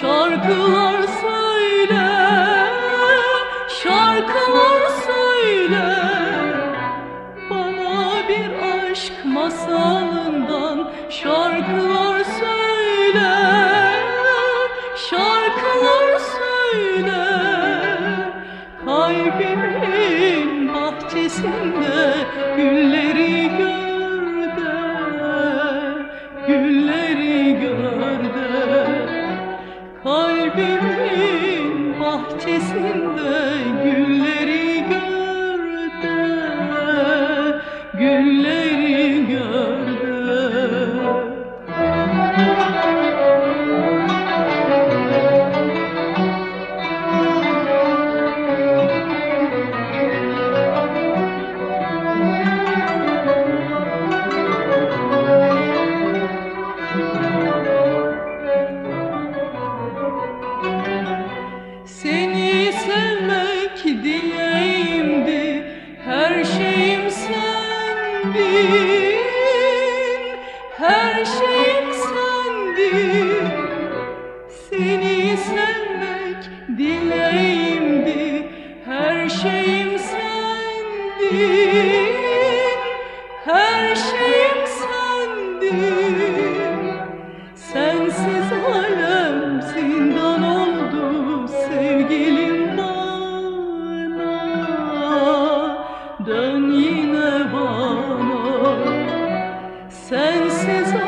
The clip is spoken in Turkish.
Şarkılar söyle, şarkılar söyle. Bana bir aşk masalından şarkılar söyle Şarkılar söyle. Kalbimin bahçesinde bahçesinde gülleri gör de Gülleri gör her şeyim sendin. Seni sevmek dileğimdi, her şeyim sendin, her şeyim sendin. senses